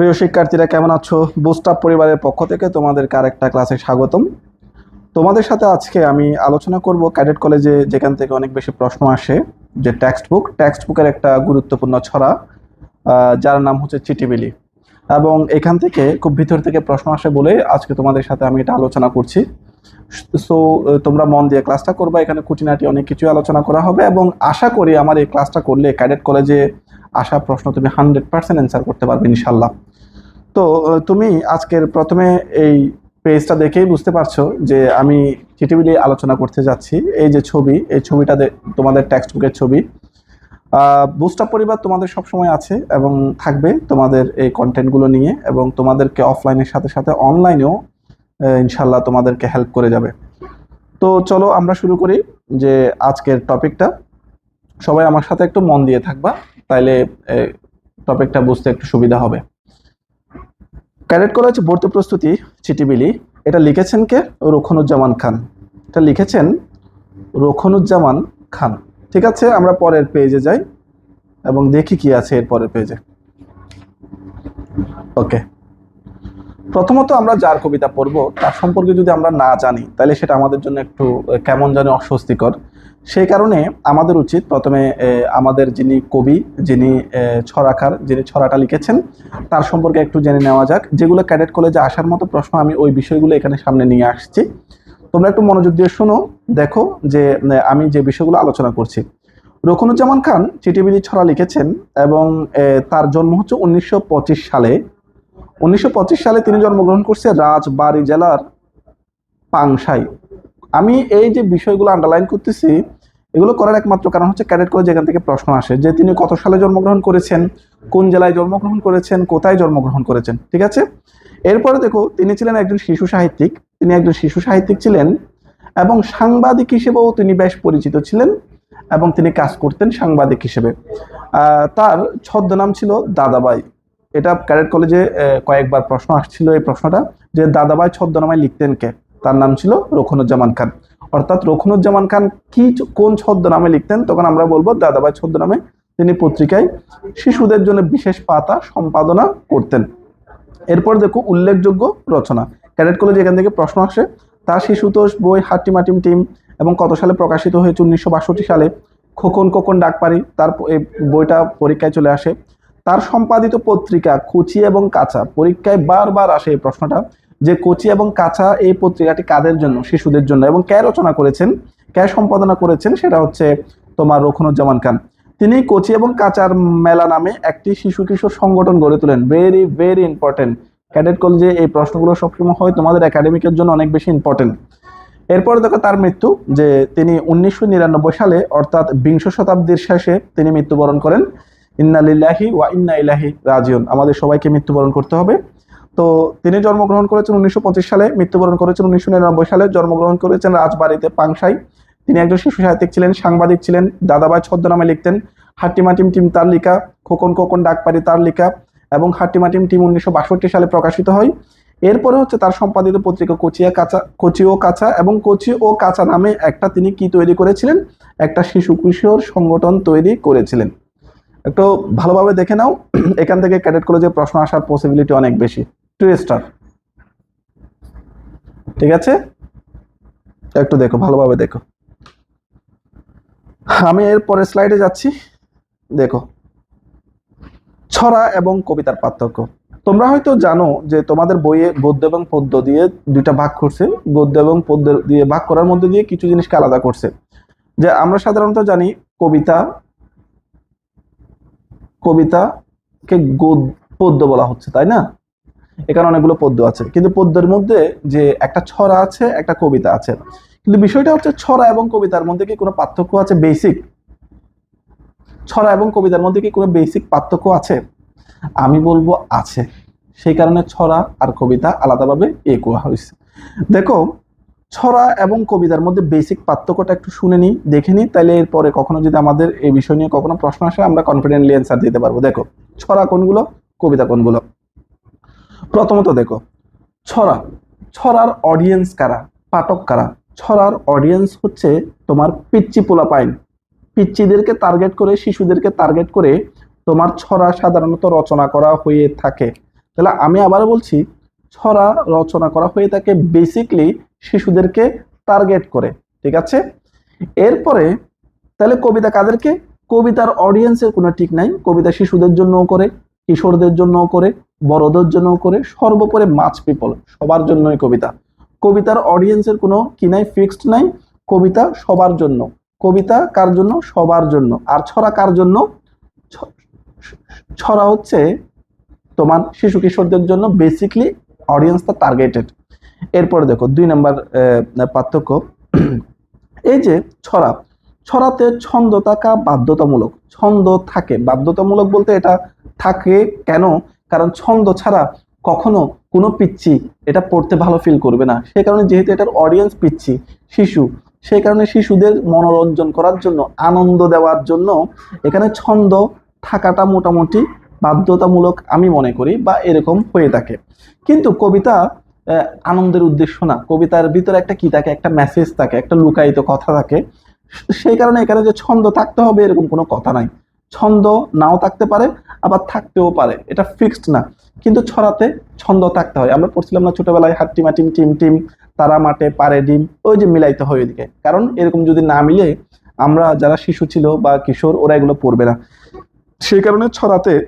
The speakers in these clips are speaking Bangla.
প্রিয় শিক্ষার্থীরা, কেমন আছো? বুস্টাপ পরিবারের পক্ষ থেকে তোমাদেরকে আরেকটা ক্লাসে স্বাগতম। তোমাদের সাথে আজকে আমি আলোচনা করব ক্যাডেট কলেজে, যেখান থেকে অনেক বেশি প্রশ্ন আসে, যে টেক্সট বুক টেক্সট বুকের একটা গুরুত্বপূর্ণ ছড়া যার নাম হচ্ছে চিটিবিলি এবং এখান থেকে খুব ভিতর থেকে প্রশ্ন আসে বলে আজকে তোমাদের সাথে আমি এটা আলোচনা করছি। সো তোমরা মন দিয়ে ক্লাসটা করবা, এখানে খুঁটিনাটি অনেক কিছু আলোচনা করা হবে এবং আশা করি আমার এই ক্লাসটা করলে ক্যাডেট কলেজে আসা প্রশ্ন তুমি হান্ড্রেড পার্সেন্ট অ্যান্সার করতে পারবে ইনশাল্লাহ তো তুমি আজকের প্রথমে এই পেজটা দেখেই বুঝতে পারছ যে আমি চিঠিবিলি আলোচনা করতে যাচ্ছি। এই যে ছবি, এই ছবিটা তোমাদের টেক্সট বুকের ছবি বুস্টার পরিবার তোমাদের সব সময় আছে এবং থাকবে তোমাদের এই কন্টেন্টগুলো নিয়ে এবং তোমাদেরকে অফলাইনের সাথে সাথে অনলাইনেও ইনশাল্লাহ তোমাদেরকে হেল্প করে যাবে। তো চলো আমরা শুরু করি যে আজকের টপিকটা সবাই আমার সাথে একটু মন দিয়ে থাকবা, তাইলে টপিকটা বুঝতে একটু সুবিধা হবে। ক্যাডেট কলেজ ভর্তি প্রস্তুতি চিঠিবিলি এটা লিখেছেন কে? রোখনুজ্জামান খান। এটা লিখেছেন রোখনুজ্জামান খান। ঠিক আছে, আমরা পরের পেজে যাই এবং দেখি কি আছে এর পরের পেজে ওকে প্রথমত আমরা যার কবিতা পড়ব, তার সম্পর্কে যদি আমরা না জানি, তাহলে সেটা আমাদের জন্য একটু, কেমন জানি অস্বস্তিকর। সেই কারণে আমাদের উচিত প্রথমে আমাদের যিনি কবি, যিনি ছড়াকার, যিনি ছড়াটা লিখেছেন, তার সম্পর্কে একটু জেনে নেওয়া যাক। যেগুলো ক্যাডেট কলেজে আসার মতো প্রশ্ন আমি ওই বিষয়গুলো এখানে সামনে নিয়ে আসছি। তোমরা একটু মনোযোগ দিয়ে শোনো, দেখো যে আমি যে বিষয়গুলো আলোচনা করছি। রখনুজ্জামান খান চিঠিবিলি ছড়া লিখেছেন এবং তার জন্ম হচ্ছে উনিশশো পঁচিশ সালে। উনিশশো পঁচিশ সালে তিনি জন্মগ্রহণ করছে রাজবাড়ী জেলার পাংশাই। আমি এই যে বিষয়গুলো আন্ডারলাইন করতেছি, এগুলো করার একমাত্র কারণ হচ্ছে ক্যাডেট কলেজ এখান থেকে প্রশ্ন আসে যে তিনি কত সালে জন্মগ্রহণ করেছেন, কোন জেলায় জন্মগ্রহণ করেছেন, কোথায় জন্মগ্রহণ করেছেন, ঠিক আছে? এরপরে দেখো, তিনি ছিলেন একজন শিশু সাহিত্যিক, তিনি একজন শিশু সাহিত্যিক ছিলেন এবং সাংবাদিক হিসেবেও তিনি বেশ পরিচিত ছিলেন এবং তিনি কাজ করতেন সাংবাদিক হিসেবে। তার ছদ্মনাম ছিল দাদাবাই এটা ক্যাডেট কলেজে কয়েকবার প্রশ্ন আসছিল এই প্রশ্নটা যে দাদাবাই ছদ্মনামায় লিখতেন কে? তার নাম ছিল রখনুজ্জামান খান। অর্থাৎ রখনুজ্জামান খান কি কোন ছদ্মনামে লিখতেন? তখন আমরা বলব দাদাবাই ছদ্মনামে তিনি পত্রিকায় শিশুদের জন্য বিশেষ পাতা সম্পাদনা করতেন। এরপর দেখো উল্লেখযোগ্য রচনা। ক্যাডেট কলেজে এখান থেকে প্রশ্ন আসে তার শিশুতোষ বই হাট্টিমাটিম টিম এবং কত সালে প্রকাশিত হয়েছে? উনিশশো বাষট্টি সালে খোকন খোকন ডাকপারি তার এই বইটা পরীক্ষায় চলে আসে। তার সম্পাদিত পত্রিকা কুচি এবং কাঁচা। পরীক্ষায় বারবার আসে এই প্রশ্নটা। যে কচি এবং কাঁচা এই পত্রিকাটি কাদের জন্য? শিশুদের জন্য। এবং কে রচনা করেছেন? কে সম্পাদনা করেছেন? সেটা হচ্ছে তোমার রখনুজ্জামান খান। তিনি কচি এবং কাঁচার মেলা নামে একটি শিশু কিশোর সংগঠন গড়ে তোলেন। ভেরি ভেরি ইম্পর্টেন্ট ক্যাডেট কলেজে এই প্রশ্নগুলো সবসময় হয়। তোমাদের একাডেমিকের জন্য অনেক বেশি ইম্পর্টেন্ট এরপরে দেখো তার মৃত্যু, যে তিনি উনিশশো নিরানব্বই সালে, অর্থাৎ বিংশ শতাব্দীর শেষে তিনি মৃত্যুবরণ করেন। ইন্না লিল্লাহি ওয়া ইন্না ইলাহি রাজিউন। আমাদের সবাইকে মৃত্যুবরণ করতে হবে। তো তিনি জন্মগ্রহণ করেছেন উনিশশো পঁচিশ সালে, মৃত্যুবরণ করেছেন উনিশশো নিরানব্বই সালে, জন্মগ্রহণ করেছেন রাজবাড়িতে পাংশাই। তিনি একজন শিশু সাহিত্যিক ছিলেন, সাংবাদিক ছিলেন দাদাবাই ছদ্মনামে লিখতেন হাট্টিমাটিম টিম তার লেখা, খোকন খোকন ডাকপারি তার লেখা এবং হাট্টিমাটিম টিম উনিশশো বাষট্টি সালে প্রকাশিত হয়। এরপরে হচ্ছে তার সম্পাদিত পত্রিকা কোচিয়া কাঁচা, কোচি ও কাঁচা এবং কোচি ও কাঁচা নামে একটা তিনি কি তৈরি করেছিলেন? একটা শিশু কিশোর সংগঠন তৈরি করেছিলেন। একটু ভালোভাবে দেখে নাও, এখান থেকে ক্যাডেট কলেজে প্রশ্ন আসার পসিবিলিটি অনেক বেশি। টু স্টার ঠিক আছে? একটু দেখো, ভালোভাবে দেখো। আমি এর পরের স্লাইডে যাচ্ছি। দেখো। ছড়া এবং কবিতার পার্থক্য। তোমরা হয়তো জানো যে তোমাদের বইয়ে গদ্য এবং পদ্য দিয়ে দুইটা ভাগ করছে। গদ্য এবং পদ্য দিয়ে ভাগ করার মধ্যে দিয়ে কিছু জিনিসকে আলাদা করছে। যে আমরা সাধারণত জানি কবিতা, কবিতাকে গদ- পদ্য বলা হচ্ছে, তাই না? এখানে অনেকগুলো পদ্য আছে। কিন্তু পদ্যের মধ্যে যে একটা ছড়া আছে, একটা কবিতা আছে। কিন্তু বিষয়টা হচ্ছে ছড়া এবং কবিতার মধ্যে কি কোনো পার্থক্য আছে? বেসিক। ছড়া এবং কবিতার মধ্যে কি কোনো বেসিক পার্থক্য আছে? আমি বলব আছে। সেই কারণে ছড়া আর কবিতা আলাদাভাবে এ করা হয়েছে দেখো, ছড়া এবং কবিতার মধ্যে বেসিক পার্থক্যটা একটু শুনে নিই, দেখে নিই তাহলে এরপরে কখনো যদি আমাদের এই বিষয় নিয়ে কখনো প্রশ্ন আসে, আমরা কনফিডেন্টলি অ্যান্সার দিতে পারব। দেখো, ছড়া কোনগুলো, কবিতা কোনগুলো? প্রথমত দেখো, ছড়া, ছড়ার অডিয়েন্স কারা? পাঠক কারা? ছড়ার অডিয়েন্স হচ্ছে তোমার পিচ্চি পোলা পাইন পিচ্চিদেরকে টার্গেট করে, শিশুদেরকে টার্গেট করে তোমার ছড়া সাধারণত রচনা করা হয়ে থাকে। তাহলে আমি আবার বলছি, ছড়া রচনা করা হয়ে থাকে বেসিকলি শিশুদেরকে টার্গেট করে, ঠিক আছে? এরপরে, তাহলে কবিতা কাদেরকে? কবিতার অডিয়েন্সের কোনো ঠিক নাই, কবিতা শিশুদের জন্যও করে কিশোরদের জন্যও করে, বড়দের জন্যও করে, সর্বোপরি মাছ পিপল সবার জন্যই কবিতা। কবিতার অডিয়েন্সের কোনো কি নাই ফিক্সড নাই, কবিতা সবার জন্য। কবিতা কার জন্য? সবার জন্য। আর ছড়া কার জন্য? ছড়া হচ্ছে তোমার শিশু কিশোরদের জন্য বেসিকলি অডিয়েন্সটা টার্গেটেড এরপরে দেখো, দুই নাম্বার পার্থক্য। এই যে ছড়া ছড়াতে ছন্দ থাকা বাধ্যতামূলক। ছন্দ থাকে। বাধ্যতামূলক বলতে এটা থাকে কেন? কারণ ছন্দ ছাড়া কখনো কোনো পিচ্ছি এটা পড়তে ভালো ফিল করবে না। সে কারণে যেহেতু এটার অডিয়েন্স পিচ্ছি শিশু সেই কারণে শিশুদের মনোরঞ্জন করার জন্য, আনন্দ দেওয়ার জন্য এখানে ছন্দ থাকাটা মোটামুটি বাধ্যতামূলক আমি মনে করি বা এরকম হয়ে থাকে। কিন্তু কবিতা আনন্দের উদ্দেশ্য না। কবিতার ভিতরে একটা কি থাকে? একটা মেসেজ থাকে, একটা লুকায়িত কথা থাকে। সেই কারণে এখানে যে ছন্দ থাকতে হবে এরকম কোনো কথা নাই। ছন্দ নাও থাকতে পারে, আবার থাকতেও পারে। এটা ফিক্সড না। কিন্তু ছড়াতে ছন্দ থাকতে হয়। আমরা পড়ছিলাম না ছোটবেলায় হাট্টিমা টিম টিম টিম, তারা মাঠে পারে ডিম, ওই যে মিলাইতে হয় ওইদিকে। কারণ এরকম যদি না মিলে, আমরা যারা শিশু ছিল বা কিশোর, ওরা এগুলো পড়বে না। সেই কারণে ছড়াতে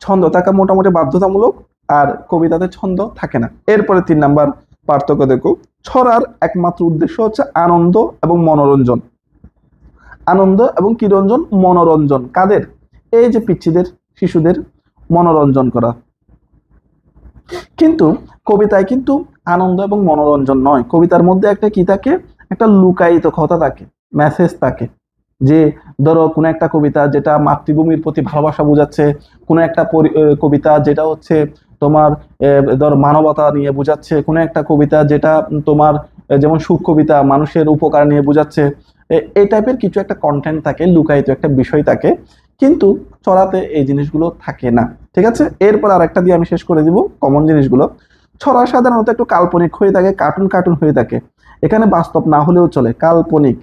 ছন্দ থাকা মোটামুটি বাধ্যতামূলক, আর কবিতাতে ছন্দ থাকে না। এরপরে তিন নাম্বার পার্থক্য দেখো। ছড়ার একমাত্র উদ্দেশ্য হচ্ছে আনন্দ এবং মনোরঞ্জন। আনন্দ এবং কিরঞ্জন মনোরঞ্জন। কাদের? এই যে পিচ্ছিদের, শিশুদের মনোরঞ্জন করা। কিন্তু কবিতায় কিন্তু আনন্দ এবং মনোরঞ্জন নয়। কবিতার মধ্যে একটা কি থাকে? একটা লুকায়িত কথা থাকে মেসেজ থাকে। যে ধরো কোনো একটা কবিতা যেটা মাতৃভূমির প্রতি ভালোবাসা বোঝাচ্ছে, কোনো একটা কবিতা যেটা হচ্ছে তোমার ধর মানবতা নিয়ে বোঝাচ্ছে, কোনো একটা কবিতা যেটা তোমার যেমন সুখ কবিতা মানুষের উপকার নিয়ে বোঝাচ্ছে এই টাইপের কিছু একটা কন্টেন্ট থাকে, লুকায়িত একটা বিষয় থাকে, কিন্তু ছড়াতে এই জিনিসগুলো থাকে না, ঠিক আছে? এরপর আর একটা দিয়ে আমি শেষ করে দিব কমন জিনিসগুলো। ছড়া সাধারণত একটু কাল্পনিক হয়ে থাকে কার্টুন কার্টুন হয়ে থাকে। এখানে বাস্তব না হলেও চলে, কাল্পনিক,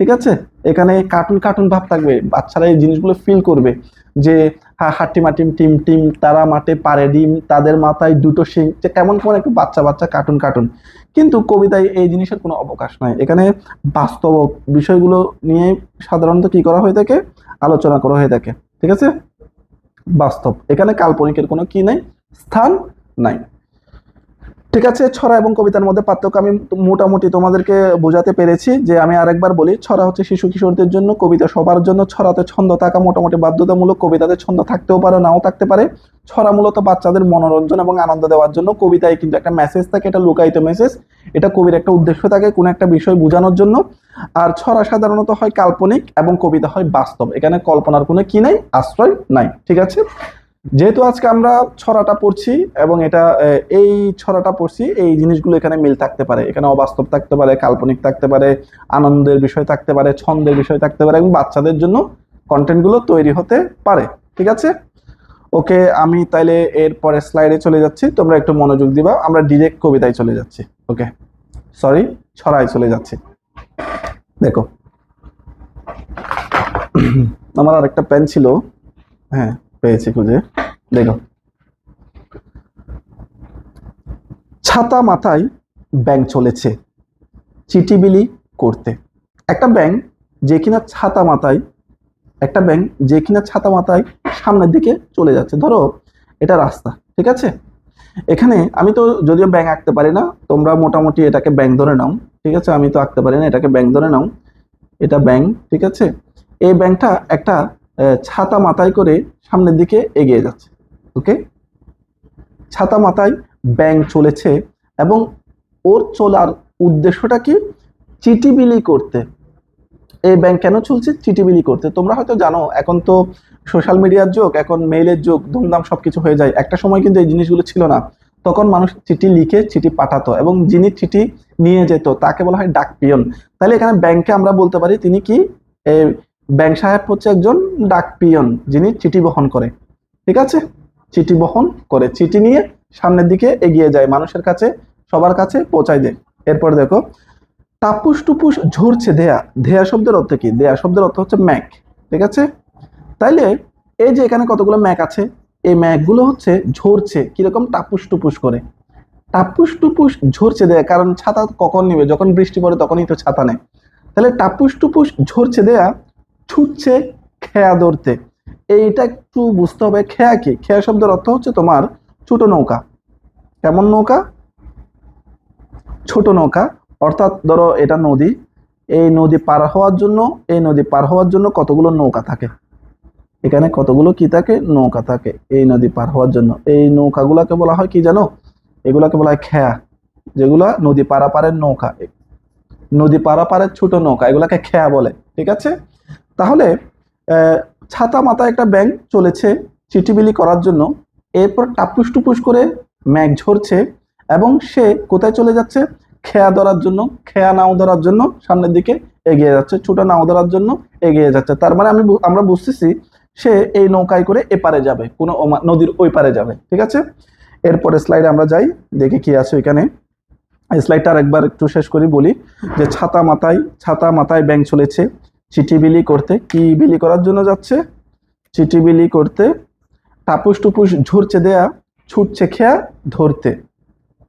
ঠিক আছে? এখানে কার্টুন কার্টুন ভাব থাকবে, বাচ্চারা এই জিনিসগুলো ফিল করবে। যে হাটি মাটিম টিম টিম, তারা মাঠে পারে ডিম, তাদের মাথায় দুটো শিং, যে কেমন কেমন একটু বাচ্চা বাচ্চা কার্টুন কার্টুন। কিন্তু কবিতায় এই জিনিসের কোনো অবকাশ নাই। এখানে বাস্তব বিষয়গুলো নিয়ে সাধারণত কি করা হয়ে থাকে? আলোচনা করা হয়ে থাকে। ঠিক আছে? বাস্তব। এখানে কাল্পনিকের কোনো কি নাই? স্থান নাই। ঠিক আছে, ছড়া এবং কবিতার মধ্যে পার্থক্য আমি মোটামুটি তোমাদেরকে বোঝাতে পেরেছি যে আমি আরেকবার বলি, ছড়া হচ্ছে শিশু কিশোরদের জন্য, কবিতা সবার জন্য, ছড়াতে ছন্দ থাকা মোটামুটি বাধ্যতামূলক, কবিতাতে ছন্দ থাকতেও পারে, নাও থাকতে পারে। ছড়া মূলত বাচ্চাদের মনোরঞ্জন এবং আনন্দ দেওয়ার জন্য, কবিতায় কিন্তু একটা মেসেজ থাকে এটা লুকায়িত মেসেজ এটা কবির একটা উদ্দেশ্য থাকে, কোনো একটা বিষয় বোঝানোর জন্য। আর ছড়া সাধারণত হয় কাল্পনিক এবং কবিতা হয় বাস্তব, এখানে কল্পনার কোনো কি নাই, আশ্রয় নাই, ঠিক আছে? যেহেতু আজকে আমরা ছড়াটা পড়ছি এবং এটা এই ছড়াটা পড়ছি, এই জিনিসগুলো এখানে মিল থাকতে পারে। এখানে অবাস্তব থাকতে পারে, কাল্পনিক থাকতে পারে, আনন্দের বিষয় থাকতে পারে, ছন্দের বিষয় থাকতে পারে এবং বাচ্চাদের জন্য কন্টেন্টগুলো তৈরি হতে পারে। ঠিক আছে? ওকে, আমি তাইলে এর পরে স্লাইডে চলে যাচ্ছি। তোমরা একটু মনোযোগ দিবা। আমরা ডিরেক্ট কবিতায় চলে যাচ্ছি। ওকে? সরি, ছড়ায় চলে যাচ্ছি। দেখো। আমার আর একটা পেন ছিল। হ্যাঁ। পেয়েছি খুঁজে। দেখো। ছাতা মাথায় ব্যাংক চলেছে। চিটিবিলি করতে। একটা ব্যাংক যে কিনা ছাতা মাথায়, একটা ব্যাংক যে কিনা ছাতা মাথায় সামনের দিকে চলে যাচ্ছে। ধরো, এটা রাস্তা, ঠিক আছে? এখানে আমি তো যদিও ব্যাংক আঁকতে পারি না, তোমরা মোটামুটি এটাকে ব্যাংক ধরে নাও, ঠিক আছে? আমি তো আঁকতে পারি না, এটাকে ব্যাংক ধরে নাও। এটা ব্যাংক, ঠিক আছে? এই ব্যাংকটা একটা ছাতা মাথায় করে সামনের দিকে এগিয়ে যাচ্ছে ওকে ছাতা মাথায় ব্যাংক চলেছে এবং ওর চলার উদ্দেশ্যটা কি চিটিবিলি করতে। এই ব্যাংক কেন চলছে? চিটিবিলি করতে। তোমরা হয়তো জানো, এখন তো সোশ্যাল মিডিয়ার যুগ, এখন মেইলের যুগ, ধুমধাম সবকিছু হয়ে যায়। একটা সময় কিন্তু এই জিনিসগুলো ছিল না। তখন মানুষ চিঠি লিখে চিঠি পাঠাতো এবং যিনি চিঠি নিয়ে যেত, তাকে বলা হয় ডাক পিয়ন তাহলে এখানে ব্যাংকে আমরা বলতে পারি, তিনি কি? ব্যাংক সাহেব হচ্ছে একজন ডাক পিয়ন, যিনি চিঠি বহন করে। ঠিক আছে? চিঠি বহন করে, চিঠি নিয়ে সামনের দিকে এগিয়ে যায়, মানুষের কাছে, সবার কাছে পৌঁছায় দেয়। এরপর দেখো টাপুস টুপুস ঝরছে দেয়া। দেয়া শব্দের অর্থ কি? দেয়া শব্দের অর্থ হচ্ছে ম্যাক। ঠিক আছে? তাইলে এই যে এখানে কতগুলো ম্যাক আছে, এই মেঘগুলো হচ্ছে ঝরছে, কীরকম? টাপুস টুপুস করে। টাপুস টুপুস ঝরছে দেয়া, কারণ ছাতা কখন নিবে? যখন বৃষ্টি পড়ে তখনই তো ছাতা নেয়। তাহলে টাপুস টুপুস ঝরছে দেয়া ছুটছে খেয়া ধরতে। এইটা একটু বুঝতে হবে, খেয়া কি? খেয়া শব্দের অর্থ হচ্ছে তোমার ছোট নৌকা। কেমন নৌকা? ছোট নৌকা। অর্থাৎ ধরো এটা নদী, এই নদী পার হওয়ার জন্য, এই নদী পার হওয়ার জন্য কতগুলো নৌকা থাকে? এখানে কতগুলো কি থাকে? নৌকা থাকে, এই নদী পার হওয়ার জন্য। এই নৌকাগুলাকে বলা হয় কি জানো? এগুলাকে বলা হয় খেয়া, যেগুলা নদী পারাপারের নৌকা। নদী পারাপারের ছোট নৌকা, এগুলাকে খেয়া বলে, ঠিক আছে? তাহলে ছাতা মাথায় একটা ব্যাংক চলেছে চিঠিবিলি করার জন্য। এরপর টাপুস টুপুস করে মেঘ ঝরছে এবং সে কোথায় চলে যাচ্ছে? খেয়া ধরার জন্য, খেয়া নাও ধরার জন্য সামনের দিকে এগিয়ে যাচ্ছে, ছোটা নাও ধরার জন্য এগিয়ে যাচ্ছে। তার মানে আমি আমরা বুঝতেছি সে এই নৌকায় করে এপারে যাবে, কোনো নদীর ওই পারে যাবে, ঠিক আছে? এরপরে স্লাইডে আমরা যাই, দেখি কি আছে এই স্লাইডটা আরেকবার একটু শেষ করি, বলি যে ছাতা মাথায় ছাতা মাথায় ব্যাংক চলেছে। চিঠি বিলি করতে কি বিলি করার জন্য যাচ্ছে? চিঠি বিলি করতে টাপুস টুপুস ঝুরছে দেয়া, ছুটছে খেয়া, ধরতে।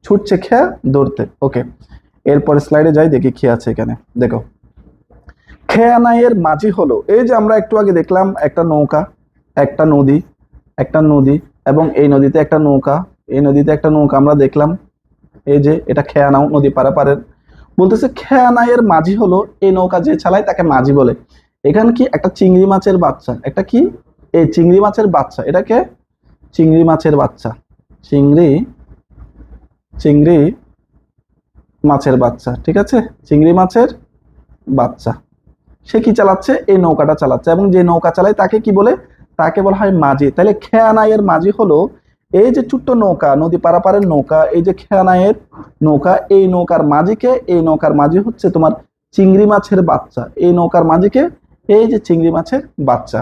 ছুটছে খেয়া, ধরতে। ওকে, এরপরে স্লাইডে যাই, দেখি কি আছে এখানে। দেখো। খেয়ানাইয়ের মাঝি হলো। এই যে আমরা একটু আগে দেখলাম, একটা নৌকা, একটা নদী একটা নদী, এবং এই নদীতে একটা নৌকা, এই নদীতে একটা নৌকা, আমরা দেখলাম, এই যে এটা খেয়ানাও নদী পারাপারের বলতেছে, খেয়ানাইয়ের মাঝি হলো এই নৌকা যে চালায় তাকে মাঝি বলে। এখানে কি একটা চিংড়ি মাছের বাচ্চা? একটা কি? এই চিংড়ি মাছের বাচ্চা। এটাকে চিংড়ি মাছের বাচ্চা। চিংড়ি চিংড়ি মাছের বাচ্চা। ঠিক আছে? চিংড়ি মাছের বাচ্চা। সে কি চালাচ্ছে? এই নৌকাটা চালাচ্ছে এবং যে নৌকা চালায় তাকে কি বলে? তাকে বলা হয় মাঝি। তাহলে খেয়ানাইয়ের মাঝি হলো এই যে ছোট্ট নৌকা, নদী পারাপারের নৌকা, এই যে খেয়ানাইয়ের নৌকা, এই নৌকার মাঝিকে, এই নৌকার মাঝি হচ্ছে তোমার চিংড়ি মাছের বাচ্চা। এই নৌকার মাঝিকে, এই যে চিংড়ি মাছের বাচ্চা।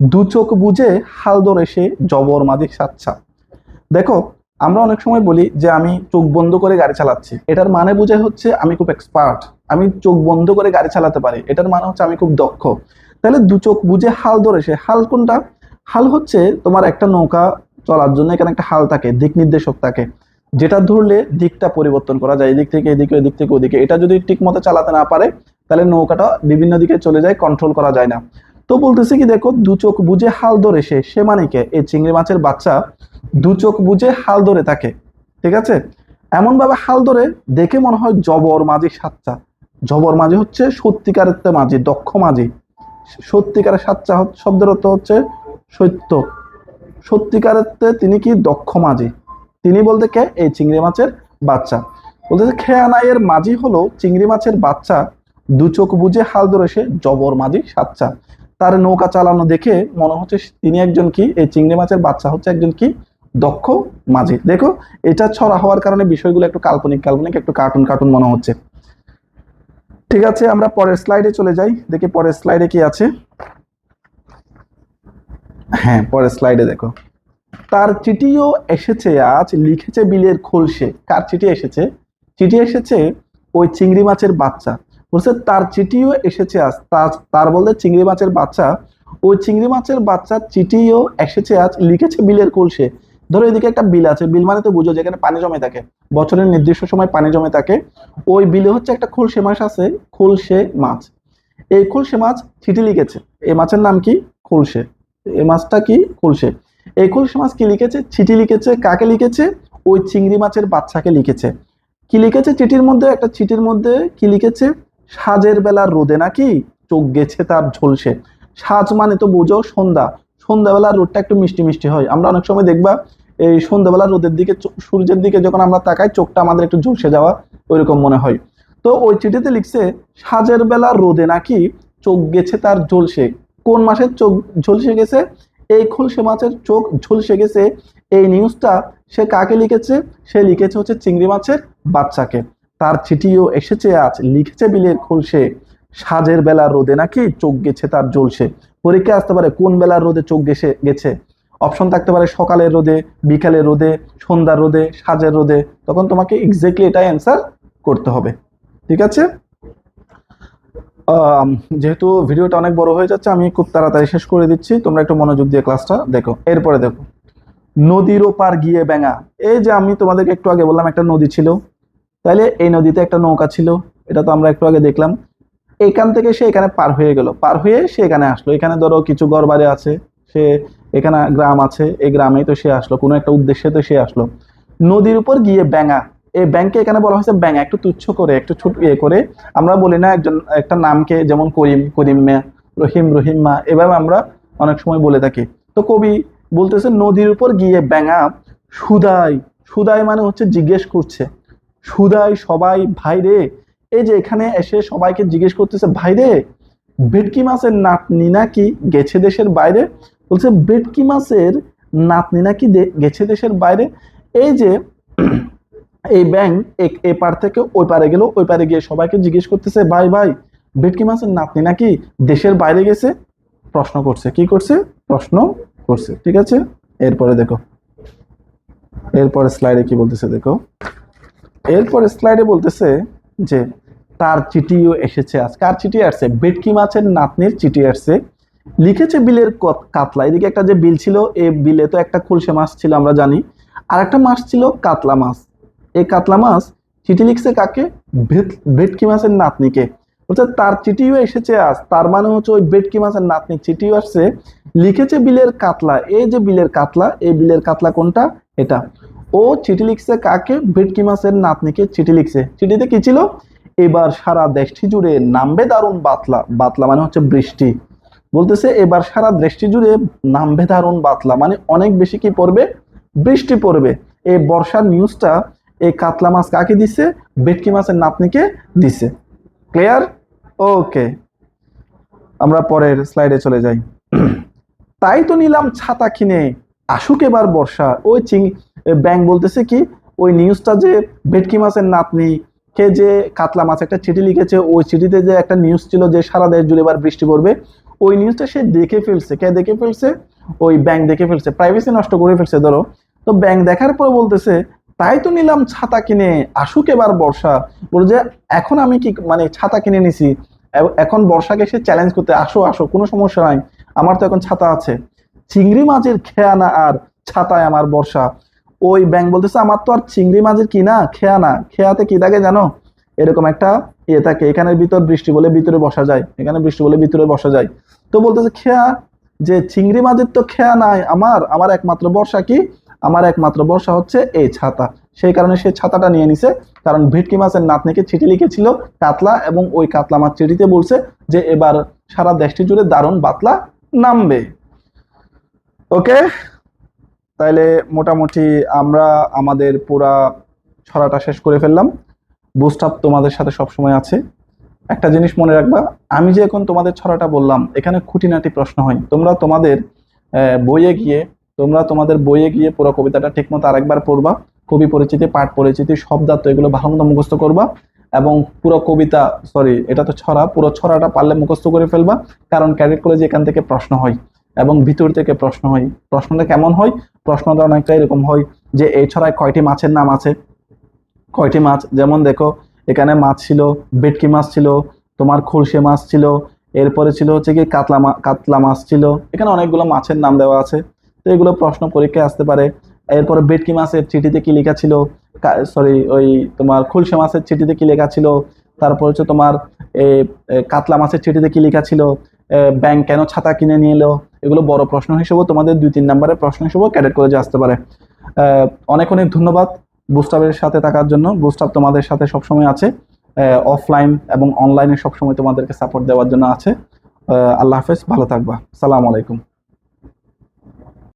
দু চোখ বুঝে হাল ধরে সে জবর মাঝি সাচ্ছা দেখো, আমরা অনেক সময় বলি যে আমি চোখ বন্ধ করে গাড়ি চালাচ্ছি। এটার মানে বোঝায় হচ্ছে আমি খুব এক্সপার্ট আমি চোখ বন্ধ করে গাড়ি চালাতে পারি। এটার মানে হচ্ছে আমি খুব দক্ষ। তাহলে দু চোখ বুঝে হাল ধরে সে, হাল কোনটা? হাল হচ্ছে তোমার একটা নৌকা চলার জন্য এখানে একটা হাল থাকে, দিক নির্দেশক থাকে। যেটা ধরলে দিকটা পরিবর্তন করা যায়, এদিক থেকে এদিকে এদিক থেকে ওদিকে। এটা যদি ঠিক মতো চালাতে না পারে, তাহলে নৌকাটা বিভিন্ন দিকে চলে যায় কন্ট্রোল করা যায় না। তো বলতেছে কি, দেখো, দু চোখ বুঝে হাল ধরে সে সে মানে কে? এই চিংড়ি মাছের বাচ্চা দু চোখ বুঝে হাল ধরে থাকে, ঠিক আছে? এমন ভাবে হাল ধরে, দেখে মনে হয় জবর মাঝি সাচ্চা। জবর মাঝি হচ্ছে সত্যিকারের মাঝি, দক্ষ মাঝি। সত্যিকারের সাচ্চা শব্দের অর্থ হচ্ছে সত্য। সত্যিকারের তে তিনি কি দক্ষ মাঝি? তিনি বলতে কে? এই চিংড়ি মাছের বাচ্চা। বলতেছে খেয়ানাইয়ের মাঝি হলো চিংড়ি মাছের বাচ্চা দু চোখ বুঝে হাল ধরে সে জবর মাঝি সাচ্চা। তার নৌকা চালানো দেখে মনে হচ্ছে তিনি একজন কি? এই চিংড়ি মাছের বাচ্চা হচ্ছে একজন কি? দক্ষ মাঝি। দেখো, এটা ছড়া হওয়ার কারণে বিষয়গুলো একটু কাল্পনিক কাল্পনিক, একটু কার্টুন কার্টুন মনে হচ্ছে। ঠিক আছে, আমরা পরের স্লাইডে চলে যাই। দেখি পরের স্লাইডে কি আছে। হ্যাঁ পরের স্লাইডে দেখো। তার চিঠিও এসেছে, আজ লিখেছে বিলের খোলসে। কার চিঠি এসেছে? চিঠি এসেছে ওই চিংড়ি মাছের বাচ্চা। বলছে, তার চিঠিও এসেছে আজ। তার বলতে চিংড়ি মাছের বাচ্চা। ওই চিংড়ি মাছের বাচ্চার চিঠিও এসেছে আজ, লিখেছে বিলের কলসে ধরো এদিকে একটা বিল আছে। বিল মানে তো বুঝো, যেখানে পানি জমে থাকে। বছরের নির্দিষ্ট সময় পানি জমে থাকে। ওই বিলে হচ্ছে একটা খোলসে মাছ আছে, খোলসে মাছ। এই খোলসে মাছ চিঠি লিখেছে। এই মাছের নাম কি? খোলসে। এই মাছটা কি? খোলসে এই খোলসে মাছ কি লিখেছে? চিঠি লিখেছে। কাকে লিখেছে? ওই চিংড়ি মাছের বাচ্চাকে লিখেছে। কি লিখেছে চিঠির মধ্যে? একটা চিঠির মধ্যে কি লিখেছে? সাজের বেলা রোদে নাকি চোখ গেছে তার ঝলসে। সাজ মানে তো বুঝো সন্ধ্যা। সন্ধ্যাবেলা রোদটা একটু মিষ্টি মিষ্টি হয়। আমরা অনেক সময় দেখবা, এই সন্ধ্যাবেলা রোদের দিকে সূর্যের দিকে যখন আমরা তাকাই, চোখটা আমাদের একটু ঝলসে যাওয়া ওইরকম মনে হয়। তো ওই চিঠিতে লিখছে, সাজের বেলা রোদে নাকি চোখ গেছে তার ঝলসে। কোন মাসের চোখ ঝলসে গেছে? এই খোলসে মাছের চোখ ঝলসে গেছে। এই নিউজটা সে কাকে লিখেছে? সে লিখেছে হচ্ছে চিংড়ি মাছের বাচ্চাকে। তার চিঠিও এসেছে আজ। লিখেছে বিলের খোলসে। সাজের বেলা রোদে নাকি চোখ গেছে তার জ্বলসে। পরীক্ষা আসতে পারে কোন বেলার রোদে চোখ গেছে গেছে। অপশন থাকতে পারে সকালের রোদে, বিকালের রোদে, সন্ধ্যার রোদে, সাজের রোদে। তখন তোমাকে এক্স্যাক্টলি এটাই অ্যান্সার করতে হবে। ঠিক আছে? যেহেতু ভিডিওটা অনেক বড় হয়ে যাচ্ছে, আমি খুব তাড়াতাড়ি শেষ করে দিচ্ছি। তোমরা একটু মনোযোগ দিয়ে ক্লাসটা দেখো। এরপরে দেখো। নদীর ওপার গিয়ে ব্যাঙা। এই যে আমি তোমাদেরকে একটু আগে বললাম, একটা নদী ছিল। তাইলে এই নদীতে একটা নৌকা ছিল। এটা তো আমরা একটু আগে দেখলাম। এখান থেকে সে এখানে পার হয়ে গেল। পার হয়ে সে এখানে আসলো। এখানে ধরো কিছু ঘর বাড়ি আছে। সে এখানে গ্রাম আছে। এই গ্রামেই তো সে আসলো। কোনো একটা উদ্দেশ্যে তো সে আসলো। নদীর উপর গিয়ে ব্যাঙা। এই ব্যাংকে এখানে বলা হয়েছে ব্যাঙা একটু তুচ্ছ করে, একটু ছোট ইয়ে করে। আমরা বলি না একজন, একটা নামকে যেমন করিম করিম মিয়া রহিম রহিম মা, এভাবে আমরা অনেক সময় বলে থাকি। তো কবি বলতেছে, নদীর উপর গিয়ে ব্যাঙা সুদাই সুদাই মানে হচ্ছে জিজ্ঞেস করছে। সুদাই, সবাই, ভাই রে, এই যে এখানে এসে সবাইকে জিজ্ঞেস করতেছে, ভাই রে, ভেটকি মাছের নাতনি নাকি গেছে দেশের বাইরে? বলছে, ভেটকি মাছের নাতনি নাকি গেছে দেশের বাইরে? এই যে এই ব্যাংক এ পার থেকে ওই পারে গেল, ওই পারে গিয়ে সবাইকে জিজ্ঞেস করতেছে, ভাই ভাই, ভেটকি মাছের নাতনি নাকি দেশের বাইরে গেছে? প্রশ্ন করছে। কি করছে? প্রশ্ন করছে। ঠিক আছে? এরপরে দেখো। এরপরে স্লাইডে কি বলতেছে দেখো। এরপরে স্লাইডে বলতেছে যে, তার চিঠিও এসেছে আজ। কার চিঠি আসছে? ভেটকি মাছের নাতনির চিঠি আসছে। লিখেছে বিলের কাতলা। এদিকে একটা যে বিল ছিল এই বিলে তো একটা খুলসে মাছ ছিল, আমরা জানি। আর একটা মাছ ছিল কাতলা মাছ। এই কাতলা মাছ চিঠি লিখছে কাকে? ভেট- ভেটকি মাছের নাতনিকে। অর্থাৎ তার চিঠিও এসেছে আজ। তার মানে হচ্ছে ওই ভেটকি মাছের নাতনি। চিঠিও আসছে, লিখেছে বিলের কাতলা। এই যে বিলের কাতলা, এই বিলের কাতলা কোনটা? এটা। ও চিঠি লিখছে কাকে? ভেটকি মাছের নাতনিকে চিঠি লিখছে। চিঠিতে কি ছিল? এবার সারা দেশটি জুড়ে নামবে দারুণ বাতলা। বাতলা মানে হচ্ছে বৃষ্টি। বলতেছে, এবার সারা দেশটি জুড়ে নামবে দারুণ বাতলা। মানে অনেক বেশি কি পড়বে? বৃষ্টি পড়বে। এই বর্ষার নিউজটা এই কাতলা মাছ কাকে দিছে? ভেটকি মাছের নাতনিকে দিছে। ক্লিয়ার ওকে আমরা পরের স্লাইডে চলে যাই। তাই তো নিলাম ছাতা কিনে। আসুক এবার বর্ষা। ওই চিং ব্যাংক বলতেছে কি, ওই নিউজটা যে ভেটকি মাছের নাতনি, কে যে কাতলা মাছ একটা চিঠি লিখেছে, ওই চিঠিতে যে একটা নিউজ ছিল যে সারা দেশ জুড়ে এবার বৃষ্টি পড়বে, ওই নিউজটা সে দেখে ফেলছে। কে দেখে ফেলছে? ওই ব্যাংক দেখে ফেলছে। প্রাইভেসি নষ্ট করে ফেলছে, ধরো। তো ব্যাংক দেখার পর বলতেছে তাই তো নিলাম ছাতা কিনে, আসুক এবার বর্ষা। বলে যে, এখন আমি কি মানে ছাতা কিনে নিছি এখন বর্ষাকে সে চ্যালেঞ্জ করতে, আসো আসো, কোনো সমস্যা নাই, আমার তো এখন ছাতা আছে। চিংড়ি মাছের খেয়ানা আর ছাতায় আমার বর্ষা। ওই ব্যাংক বলতেছে, আমার তো আর চিংড়ি মাছের কি না খেয়া না খেয়াতে কি থাকে জানো? এরকম একটা ইয়ে থাকে, এখানের ভিতর বৃষ্টি বলে ভিতরে বসা যায়, এখানে বৃষ্টি বলে ভিতরে বসা যায়। তো বলতেছে, খেয়া, যে চিংড়ি মাছের তো খেয়া নাই আমার আমার একমাত্র বর্ষা কি? আমার একমাত্র বর্ষা হচ্ছে এই ছাতা। সেই কারণে সে ছাতাটা নিয়ে নিছে, কারণ ভেটকি মাছের নাতনিকে চিঠি লিখেছিল কাতলা এবং ওই কাতলা মাছ চিঠিতে বলছে যে এবার সারা দেশটি জুড়ে দারুণ বাতলা নামবে। ওকে? তাইলে মোটামুটি আমরা আমাদের পুরা ছড়াটা শেষ করে ফেললাম। বুস্ট আপ তোমাদের সাথে সবসময় আছে। একটা জিনিস মনে রাখবা, আমি যে এখন তোমাদের ছড়াটা বললাম, এখানে খুঁটিনাটি প্রশ্ন হয় তোমরা তোমাদের বইয়ে গিয়ে তোমরা তোমাদের বইয়ে গিয়ে পুরো কবিতাটা ঠিকমতো আরেকবার পড়বা। কবি পরিচিতি, পাঠ পরিচিতি শব্দার্থ এগুলো ভালো মতো মুখস্থ করবা এবং পুরো কবিতা সরি এটা তো ছড়া, পুরো ছড়াটা পারলে মুখস্থ করে ফেলবা, কারণ ক্যাডেট কলেজে এখান থেকে প্রশ্ন হয় এবং ভিতর থেকে প্রশ্ন হয়। প্রশ্নটা কেমন হয়? প্রশ্নটা অনেকটা এরকম হয় যে এই ছড়ায় কয়টি মাছের নাম আছে? কয়টি মাছ? যেমন দেখো, এখানে মাছ ছিল, ভেটকি মাছ ছিল, তোমার খুলশে মাছ ছিল, এরপরে ছিল হচ্ছে কি, কাতলা কাতলা মাছ ছিল। এখানে অনেকগুলো মাছের নাম দেওয়া আছে। এগুলো প্রশ্ন পরীক্ষায় আসতে পারে। এরপরে বেটকি মাছের চিঠিতে কি লেখা ছিল? সরি ওই তোমার খুলশে মাছের চিঠিতে কি লেখা ছিল? তারপর হচ্ছে তোমার কাতলা মাছের চিঠিতে কি লেখা ছিল? ব্যাংক কেন ছাতা কিনে নিয়ে এলো? এগুলো বড় প্রশ্ন হিসেবেও তোমাদের দুই তিন নম্বরের প্রশ্ন হিসেবেও ক্যাডেট কলেজে আসতে পারে। অনেক অনেক ধন্যবাদ বুস্টাপের সাথে থাকার জন্য। বুস্টাপ তোমাদের সাথে সবসময় আছে। অফলাইন এবং অনলাইনে সবসময় তোমাদেরকে সাপোর্ট দেওয়ার জন্য আছে। আল্লাহ হাফেজ, ভালো থাকবা। সালাম আলাইকুম।